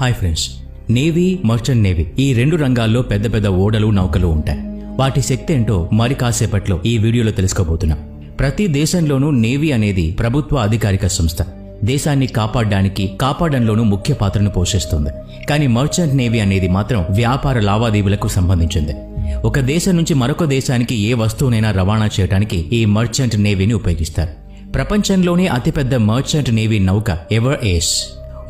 Hi friends navy merchant navy ఈ రెండు రంగాల్లో పెద్ద పెద్ద ఓడలు నౌకలు ఉంటాయి. వాటి శక్తి ఏంటో మరి కాసేపట్లో ఈ వీడియోలో తెలుసుకోబోతున్నాం. ప్రతి దేశంలోనూ నేవీ అనేది ప్రభుత్వ అధికారిక సంస్థ. దేశాన్ని కాపాడడానికి కాపాడంలోనూ ముఖ్య పాత్రను పోషిస్తుంది. కానీ మర్చెంట్ నేవీ అనేది మాత్రం వ్యాపార లావాదేవీలకు సంబంధించింది. ఒక దేశం నుంచి మరొక దేశానికి ఏ వస్తువునైనా రవాణా చేయడానికి ఈ మర్చెంట్ నేవీని ఉపయోగిస్తారు. ప్రపంచంలోనే అతిపెద్ద మర్చెంట్ నేవీ నౌక ఎవర్ ఏస్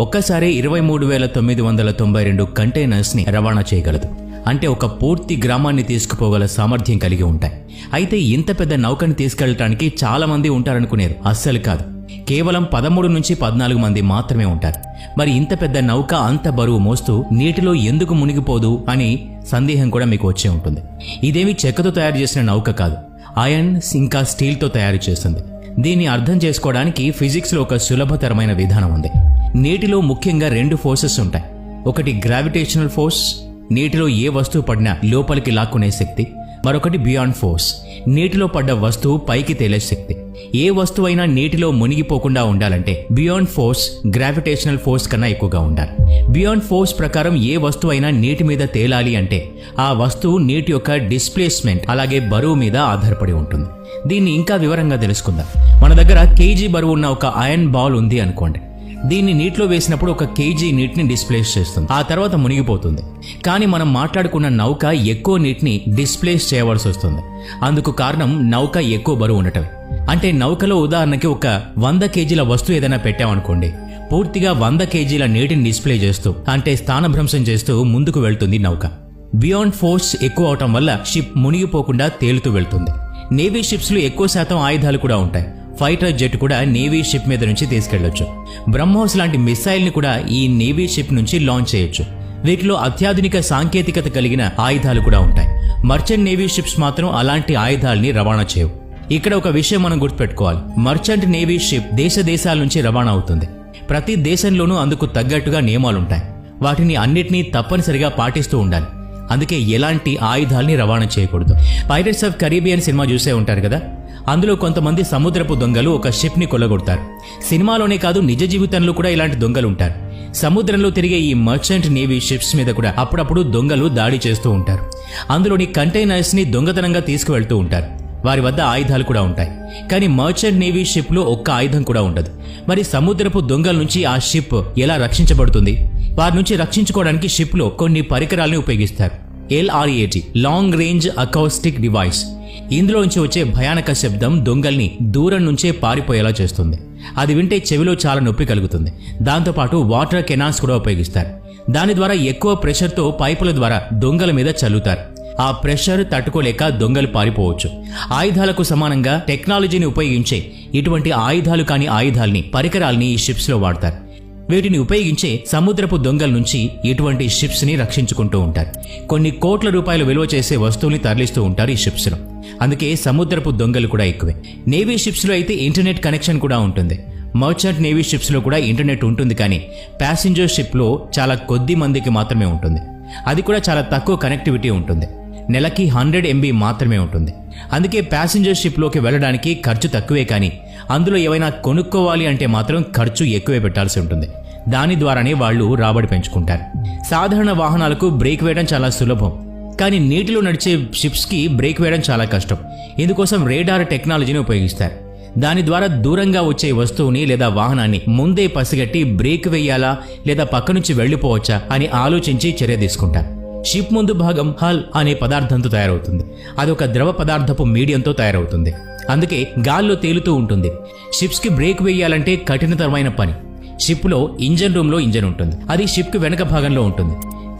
ఒక్కసారి ఇరవై మూడు వేల తొమ్మిది వందల తొంభై రెండు కంటైనర్స్ని రవాణా చేయగలదు. అంటే ఒక పూర్తి గ్రామాన్ని తీసుకుపోగల సామర్థ్యం కలిగి ఉంటాయి. అయితే ఇంత పెద్ద నౌకని తీసుకెళ్ళటానికి చాలా మంది ఉంటారనుకునేరు. అస్సలు కాదు. కేవలం పదమూడు నుంచి పద్నాలుగు మంది మాత్రమే ఉంటారు. మరి ఇంత పెద్ద నౌక అంత బరువు మోస్తూ నీటిలో ఎందుకు మునిగిపోదు అని సందేహం కూడా మీకు వచ్చే ఉంటుంది. ఇదేమి చెక్కతో తయారు చేసిన నౌక కాదు. ఐరన్ ఇంకా స్టీల్తో తయారు చేస్తుంది. దీన్ని అర్థం చేసుకోవడానికి ఫిజిక్స్లో ఒక సులభతరమైన విధానం ఉంది. నీటిలో ముఖ్యంగా రెండు ఫోర్సెస్ ఉంటాయి. ఒకటి గ్రావిటేషనల్ ఫోర్స్ నీటిలో ఏ వస్తువు పడినా లోపలికి లాక్కునే శక్తి. మరొకటి బియాండ్ ఫోర్స్ నీటిలో పడ్డ వస్తువు పైకి తేలే శక్తి. ఏ వస్తువైనా నీటిలో మునిగిపోకుండా ఉండాలంటే బియాండ్ ఫోర్స్ గ్రావిటేషనల్ ఫోర్స్ కన్నా ఎక్కువగా ఉండాలి. బియాండ్ ఫోర్స్ ప్రకారం ఏ వస్తువైనా నీటి మీద తేలాలి అంటే ఆ వస్తువు నీటి యొక్క డిస్ప్లేస్మెంట్ అలాగే బరువు మీద ఆధారపడి ఉంటుంది. దీన్ని ఇంకా వివరంగా తెలుసుకుందాం. మన దగ్గర కేజీ బరువు ఉన్న ఒక ఐరన్ బాల్ ఉంది అనుకోండి. దీన్ని నీటిలో వేసినప్పుడు ఒక కేజీ నీటిని డిస్ప్లేస్ చేస్తుంది. ఆ తర్వాత మునిగిపోతుంది. కానీ మనం మాట్లాడుకున్న నౌక ఎక్కువ నీటిని డిస్ప్లేస్ చేయవలసి వస్తుంది. అందుకు కారణం నౌక ఎక్కువ బరువు ఉండటమే. అంటే నౌకలో ఉదాహరణకి ఒక వంద కేజీల వస్తువు ఏదైనా పెట్టామనుకోండి. పూర్తిగా వంద కేజీల నీటిని డిస్ప్లే చేస్తూ అంటే స్థానభ్రంశం చేస్తూ ముందుకు వెళ్తుంది నౌక. బియాండ్ ఫోర్స్ ఎక్కువ అవటం వల్ల షిప్ మునిగిపోకుండా తేలుతూ వెళ్తుంది. నేవీ షిప్స్లో ఎక్కువ శాతం ఆయుధాలు కూడా ఉంటాయి. ఫైటర్ జెట్ కూడా నేవీ షిప్ మీద నుంచి తీసుకెళ్ళొచ్చు బ్రహ్మోస్ లాంటి మిసైల్ని కూడా ఈ నేవీ షిప్ నుంచి లాంచ్ చేయొచ్చు. వీటిలో అత్యాధునిక సాంకేతికత కలిగిన ఆయుధాలు కూడా ఉంటాయి. మర్చెంట్ నేవీ షిప్స్ మాత్రం అలాంటి ఆయుధాలని రవాణా చేయవు. ఇక్కడ ఒక విషయం మనం గుర్తుపెట్టుకోవాలి. మర్చెంట్ నేవీ షిప్ దేశ దేశాల నుంచి రవాణా అవుతుంది. ప్రతి దేశంలోనూ అందుకు తగ్గట్టుగా నియమాలుంటాయి. వాటిని అన్నిటినీ తప్పనిసరిగా పాటిస్తూ ఉండాలి. అందుకే ఎలాంటి ఆయుధాల్ని రవాణా చేయకూడదు. పైరట్స్ ఆఫ్ కరీబియన్ సినిమా చూసే ఉంటారు కదా? అందులో కొంతమంది సముద్రపు దొంగలు ఒక షిప్ని కొల్లగొడతారు. సినిమాలోనే కాదు నిజ జీవితంలో కూడా ఇలాంటి దొంగలు ఉంటారు సముద్రంలో తిరిగే ఈ మర్చెంట్ నేవీ షిప్స్ మీద కూడా అప్పుడప్పుడు దొంగలు దాడి చేస్తూ ఉంటారు. అందులోని కంటైనర్స్ని దొంగతనంగా తీసుకువెళ్తూ ఉంటారు. వారి వద్ద ఆయుధాలు కూడా ఉంటాయి. కానీ మర్చెంట్ నేవీ షిప్లో ఒక్క ఆయుధం కూడా ఉండదు. మరి సముద్రపు దొంగల నుంచి ఆ షిప్ ఎలా రక్షించబడుతుంది? వారి నుంచి రక్షించుకోవడానికి షిప్లో కొన్ని పరికరాలను ఉపయోగిస్తారు. LRAD long range acoustic device. ఇందులోంచి వచ్చే భయానక శబ్దం దొంగల్ని దూరం నుంచే పారిపోయేలా చేస్తుంది. అది వింటే చెవిలో చాలా నొప్పి కలుగుతుంది. దాంతోపాటు వాటర్ కెనాన్స్ కూడా ఉపయోగిస్తారు. దాని ద్వారా ఎక్కువ ప్రెషర్తో పైపుల ద్వారా దొంగల మీద చల్లుతారు. ఆ ప్రెషర్ తట్టుకోలేక దొంగలు పారిపోవచ్చు. ఆయుధాలకు సమానంగా టెక్నాలజీని ఉపయోగించే ఇటువంటి ఆయుధాలు కాని ఆయుధాల్ని పరికరాల్ని ఈ షిప్స్లో వాడతారు. వీటిని ఉపయోగించే సముద్రపు దొంగల నుంచి ఇటువంటి షిప్స్ని రక్షించుకుంటూ ఉంటారు. కొన్ని కోట్ల రూపాయలు విలువ చేసే వస్తువుల్ని తరలిస్తూ ఉంటారు ఈ షిప్స్లో అందుకే సముద్రపు దొంగలు కూడా ఎక్కువే. నేవీ షిప్స్లో అయితే ఇంటర్నెట్ కనెక్షన్ కూడా ఉంటుంది. మర్చెంట్ నేవీ షిప్స్లో కూడా ఇంటర్నెట్ ఉంటుంది కానీ ప్యాసింజర్ షిప్లో చాలా కొద్ది మందికి మాత్రమే ఉంటుంది. అది కూడా చాలా తక్కువ కనెక్టివిటీ ఉంటుంది. నెలకి హండ్రెడ్ ఎంబీ మాత్రమే ఉంటుంది. అందుకే ప్యాసింజర్ షిప్లోకి వెళ్ళడానికి ఖర్చు తక్కువే కానీ అందులో ఏవైనా కొనుక్కోవాలి అంటే మాత్రం ఖర్చు ఎక్కువే పెట్టాల్సి ఉంటుంది. దాని ద్వారానే వాళ్ళు రాబడి పెంచుకుంటారు. సాధారణ వాహనాలకు బ్రేక్ వేయడం చాలా సులభం. కానీ నీటిలో నడిచే షిప్స్కి బ్రేక్ వేయడం చాలా కష్టం. ఇందుకోసం రేడార్ టెక్నాలజీని ఉపయోగిస్తారు. దాని ద్వారా దూరంగా వచ్చే వస్తువుని లేదా వాహనాన్ని ముందే పసిగట్టి బ్రేక్ వేయాలా లేదా పక్క నుంచి వెళ్ళిపోవచ్చా అని ఆలోచించి చర్య తీసుకుంటారు. షిప్ ముందు భాగం హల్ అనే పదార్థంతో తయారవుతుంది. అది ఒక ద్రవ పదార్థపు మీడియంతో తయారవుతుంది. అందుకే గాల్లో తేలుతూ ఉంటుంది. షిప్స్కి బ్రేక్ వేయాలంటే కఠినతరమైన పని. షిప్లో ఇంజన్ రూమ్లో ఇంజన్ ఉంటుంది. అది షిప్కి వెనక భాగంలో ఉంటుంది.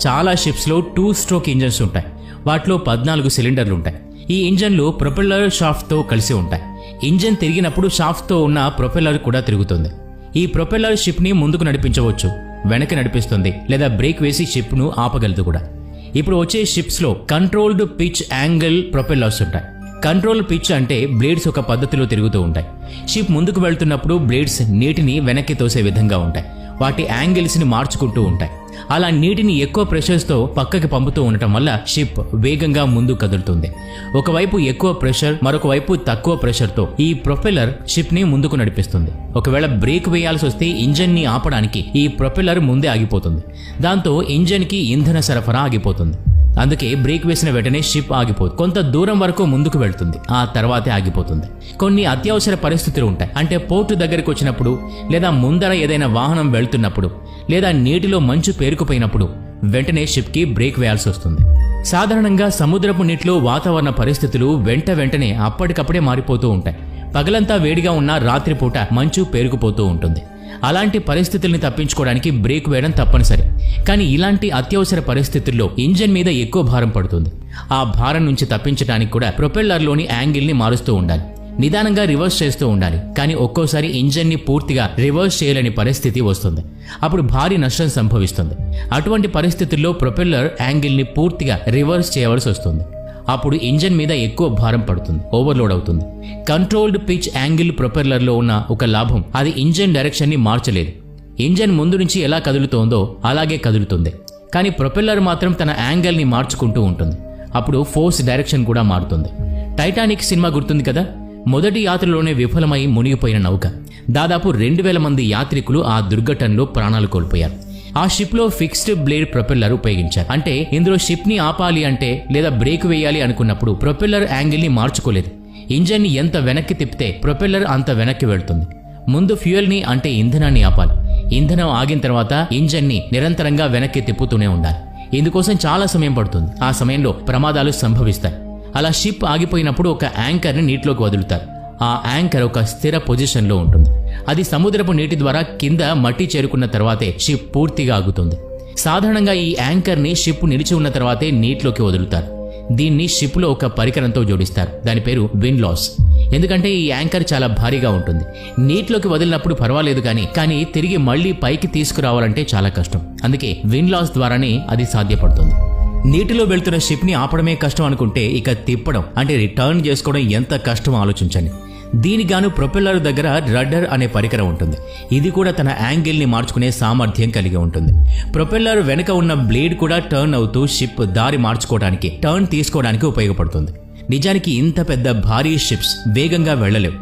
చాలా షిప్స్లో టూ స్ట్రోక్ ఇంజన్స్ ఉంటాయి. వాటిలో పద్నాలుగు సిలిండర్లు ఉంటాయి. ఈ ఇంజన్లు ప్రొపెల్లర్ షాఫ్ట్తో కలిసి ఉంటాయి. ఇంజన్ తిరిగినప్పుడు షాఫ్ట్తో ఉన్న ప్రొపెల్లర్ కూడా తిరుగుతుంది. ఈ ప్రొపెల్లర్ షిప్ని ముందుకు నడిపించవచ్చు. వెనక్కి నడిపిస్తుంది లేదా బ్రేక్ వేసి షిప్ను ఆపగలదు కూడా. ఇప్పుడు వచ్చే షిప్స్లో కంట్రోల్డ్ పిచ్ యాంగిల్ ప్రొపెల్లర్స్ ఉంటాయి. కంట్రోల్ పిచ్ అంటే బ్లేడ్స్ ఒక పద్ధతిలో తిరుగుతూ ఉంటాయి. షిప్ ముందుకు వెళ్తున్నప్పుడు బ్లేడ్స్ నీటిని వెనక్కి తోసే విధంగా ఉంటాయి. వాటి యాంగిల్స్ని మార్చుకుంటూ ఉంటాయి. అలా నీటిని ఎక్కువ ప్రెషర్స్తో పక్కకి పంపుతూ ఉండటం వల్ల షిప్ వేగంగా ముందు కదులుతుంది. ఒకవైపు ఎక్కువ ప్రెషర్ మరొక వైపు తక్కువ ప్రెషర్తో ఈ ప్రొపెల్లర్ షిప్ని ముందుకు నడిపిస్తుంది. ఒకవేళ బ్రేక్ వేయాల్సి వస్తే ఇంజన్ని ఆపడానికి ఈ ప్రొపెల్లర్ ముందే ఆగిపోతుంది. దాంతో ఇంజన్కి ఇంధన సరఫరా ఆగిపోతుంది. అందుకే బ్రేక్ వేసిన వెంటనే షిప్ ఆగిపోతుంది కొంత దూరం వరకు ముందుకు వెళ్తుంది. ఆ తర్వాతే ఆగిపోతుంది. కొన్ని అత్యవసర పరిస్థితులు ఉంటాయి. అంటే పోర్టు దగ్గరికి వచ్చినప్పుడు లేదా ముందర ఏదైనా వాహనం వెళ్తున్నప్పుడు లేదా నీటిలో మంచు పేరుకుపోయినప్పుడు వెంటనే షిప్కి బ్రేక్ వేయాల్సి వస్తుంది. సాధారణంగా సముద్రపు నీటిలో వాతావరణ పరిస్థితులు వెంట వెంటనే అప్పటికప్పుడే మారిపోతూ ఉంటాయి. పగలంతా వేడిగా ఉన్న రాత్రిపూట మంచు పేరుకుపోతూ ఉంటుంది. అలాంటి పరిస్థితుల్ని తప్పించుకోవడానికి బ్రేక్ వేయడం తప్పనిసరి. కానీ ఇలాంటి అత్యవసర పరిస్థితుల్లో ఇంజన్ మీద ఎక్కువ భారం పడుతుంది. ఆ భారం నుంచి తప్పించడానికి కూడా ప్రొపెల్లర్లోని యాంగిల్ని మారుస్తూ ఉండాలి. నిదానంగా రివర్స్ చేస్తూ ఉండాలి. కానీ ఒక్కోసారి ఇంజన్ని పూర్తిగా రివర్స్ చేయలేని పరిస్థితి వస్తుంది. అప్పుడు భారీ నష్టం సంభవిస్తుంది. అటువంటి పరిస్థితుల్లో ప్రొపెల్లర్ యాంగిల్ని పూర్తిగా రివర్స్ చేయవలసి వస్తుంది. అప్పుడు ఇంజన్ మీద ఎక్కువ భారం పడుతుంది ఓవర్లోడ్ అవుతుంది. కంట్రోల్డ్ పిచ్ యాంగిల్ ప్రొపెల్లర్లో ఉన్న ఒక లాభం అది ఇంజన్ డైరెక్షన్ని మార్చలేదు. ఇంజన్ ముందు నుంచి ఎలా కదులుతోందో అలాగే కదులుతుంది. కానీ ప్రొపెల్లర్ మాత్రం తన యాంగిల్ని మార్చుకుంటూ ఉంటుంది. అప్పుడు ఫోర్స్ డైరెక్షన్ కూడా మారుతుంది. టైటానిక్ సినిమా గుర్తుంది కదా? మొదటి యాత్రలోనే విఫలమై మునిగిపోయిన నౌక. దాదాపు రెండు వేల మంది యాత్రికులు ఆ దుర్ఘటనలో ప్రాణాలు కోల్పోయారు. ఆ షిప్లో ఫిక్స్డ్ బ్లేడ్ ప్రొపెల్లర్ ఉపయోగించారు అంటే ఇందులో షిప్ని ఆపాలి అంటే లేదా బ్రేక్ వేయాలి అనుకున్నప్పుడు ప్రొపెల్లర్ యాంగిల్ని మార్చుకోలేదు. ఇంజన్ని ఎంత వెనక్కి తిప్పితే ప్రొపెల్లర్ అంత వెనక్కి వెళ్తుంది. ముందు ఫ్యూయల్ని అంటే ఇంధనాన్ని ఆపాలి. ఇంధనం ఆగిన తర్వాత ఇంజన్ని నిరంతరంగా వెనక్కి తిప్పుతూనే ఉండాలి. ఇందుకోసం చాలా సమయం పడుతుంది. ఆ సమయంలో ప్రమాదాలు సంభవిస్తాయి. అలా షిప్ ఆగిపోయినప్పుడు ఒక యాంకర్ని నీటిలోకి వదులుతారు. ఆ యాంకర్ ఒక స్థిర పొజిషన్లో ఉంటుంది. అది సముద్రపు నీటి ద్వారా కింద మట్టి చేరుకున్న తర్వాతే షిప్ పూర్తిగా ఆగుతుంది. సాధారణంగా ఈ యాంకర్ని షిప్ నిలిచి ఉన్న తర్వాతే నీటిలోకి వదులుతారు. దీన్ని షిప్లో ఒక పరికరంతో జోడిస్తారు. దాని పేరు విన్ లాస్ ఎందుకంటే ఈ యాంకర్ చాలా భారీగా ఉంటుంది. నీటిలోకి వదిలినప్పుడు పర్వాలేదు కానీ కానీ తిరిగి మళ్ళీ పైకి తీసుకురావాలంటే చాలా కష్టం. అందుకే విన్ లాస్ ద్వారానే అది సాధ్యపడుతుంది. నీటిలో వెళ్తున్న షిప్ని ఆపడమే కష్టం అనుకుంటే ఇక తిప్పడం అంటే రిటర్న్ చేసుకోవడం ఎంత కష్టం ఆలోచించండి. దీనిగాను ప్రొపెల్లర్ దగ్గర రడ్డర్ అనే పరికరం ఉంటుంది. ఇది కూడా తన యాంగిల్ని మార్చుకునే సామర్థ్యం కలిగి ఉంటుంది. ప్రొపెల్లర్ వెనుక ఉన్న బ్లేడ్ కూడా టర్న్ అవుతూ షిప్ దారి మార్చుకోవడానికి టర్న్ తీసుకోవడానికి ఉపయోగపడుతుంది. నిజానికి ఇంత పెద్ద భారీ షిప్స్ వేగంగా వెళ్ళలేవు.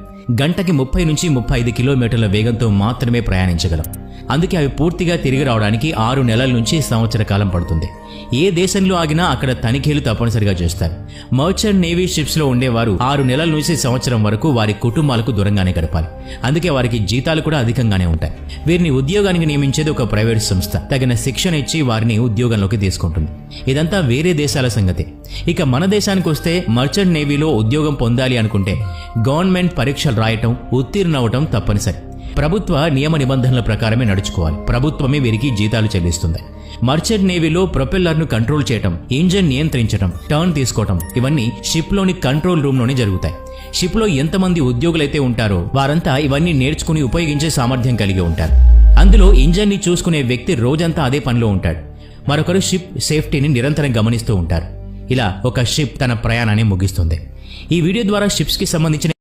గంటకి ముప్పై నుంచి ముప్పై ఐదు కిలోమీటర్ల వేగంతో మాత్రమే ప్రయాణించగలం. అందుకే అవి పూర్తిగా తిరిగి రావడానికి ఆరు నెలల నుంచి సంవత్సర కాలం పడుతుంది. ఏ దేశంలో ఆగినా అక్కడ తనిఖీలు తప్పనిసరిగా చేస్తారు. మర్చెంట్ నేవీ షిప్స్లో ఉండేవారు ఆరు నెలల నుంచి సంవత్సరం వరకు వారి కుటుంబాలకు దూరంగానే గడపాలి. అందుకే వారికి జీతాలు కూడా అధికంగానే ఉంటాయి. వీరిని ఉద్యోగానికి నియమించేది ఒక ప్రైవేట్ సంస్థ. తగిన శిక్షణ ఇచ్చి వారిని ఉద్యోగంలోకి తీసుకుంటుంది. ఇదంతా వేరే దేశాల సంగతి. ఇక మన దేశానికి వస్తే మర్చెంట్ నేవీలో ఉద్యోగం పొందాలి అనుకుంటే గవర్నమెంట్ పరీక్షలు రాయటం ఉత్తీర్ణవటం తప్పనిసరి. ప్రభుత్వ నియమ నిబంధనల ప్రకారమే నడుచుకోవాలి. ప్రభుత్వమే వీరికి జీతాలు చెల్లిస్తుంది. మర్చెంట్ నేవీలో ప్రొపెల్లర్ను కంట్రోల్ చేయటం ఇంజన్ నియంత్రించటం టర్న్ తీసుకోవటం ఇవన్నీ షిప్లోని కంట్రోల్ రూమ్లోనే జరుగుతాయి. షిప్లో ఎంతమంది ఉద్యోగులైతే ఉంటారో వారంతా ఇవన్నీ నేర్చుకుని ఉపయోగించే సామర్థ్యం కలిగి ఉంటారు. అందులో ఇంజన్ని చూసుకునే వ్యక్తి రోజంతా అదే పనిలో ఉంటాడు. మరొకరు షిప్ సేఫ్టీని నిరంతరం గమనిస్తూ ఉంటారు. ఇలా ఒక షిప్ తన ప్రయాణాన్ని ముగిస్తుంది. ఈ వీడియో ద్వారా షిప్స్కి సంబంధించిన